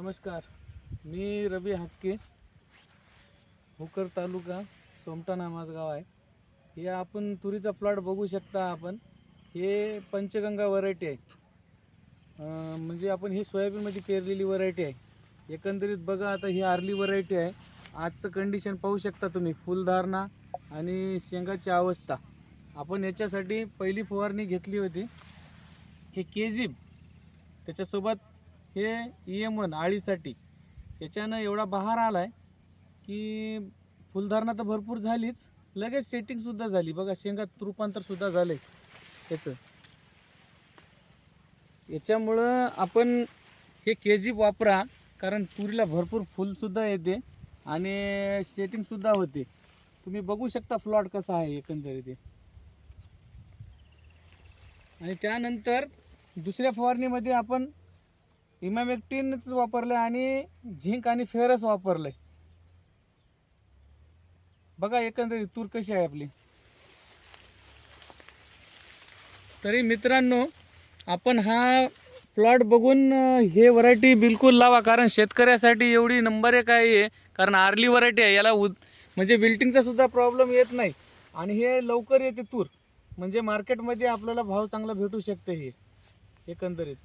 नमस्कार. मी रवी हाटके हुकर तालुका सोमटा माझं गाव आहे. हे आपण तुरीचा प्लॉट बघू शकता आपण. हे पंचगंगा व्हरायटी आहे. म्हणजे आपण ही सोयाबीनमध्ये पेरलेली व्हरायटी आहे. एकंदरीत बघा आता ही आर्ली व्हरायटी आहे. आजचं कंडिशन पाहू शकता तुम्ही फुलधारणा आणि शेंगाची अवस्था. आपण याच्यासाठी पहिली फवारणी घेतली होती. हे केजीब त्याच्यासोबत हे ई एम वन आळीसाठी. याच्यानं एवढा बहार आला आहे की फुलधारणा तर भरपूर झालीच. लगेच सेटिंगसुद्धा झाली. बघा शेंगात रूपांतरसुद्धा झालं आहे याचं. याच्यामुळं आपण हे के जी वापरा कारण तुरीला भरपूर फुलसुद्धा येते आणि सेटिंगसुद्धा होते. तुम्ही बघू शकता फ्लॉट कसा आहे एकंदरीत आणि त्यानंतर दुसऱ्या फवारणीमध्ये आपण इमॅमेक्टिनच वापरलं आणि झिंक आणि फेरस वापरलंय. बघा एकंदरीत तूर कशी आहे आपली. तरी मित्रांनो आपण हा प्लॉट बघून हे व्हरायटी बिलकुल लावा कारण शेतकऱ्यासाठी एवढी नंबर एक आहे कारण आर्ली व्हरायटी आहे याला उद म्हणजे बिल्टिंगचा सुद्धा प्रॉब्लेम येत नाही. आणि हे लवकर येते तूर म्हणजे मार्केटमध्ये आपल्याला भाव चांगला भेटू शकते हे एकंदरीत.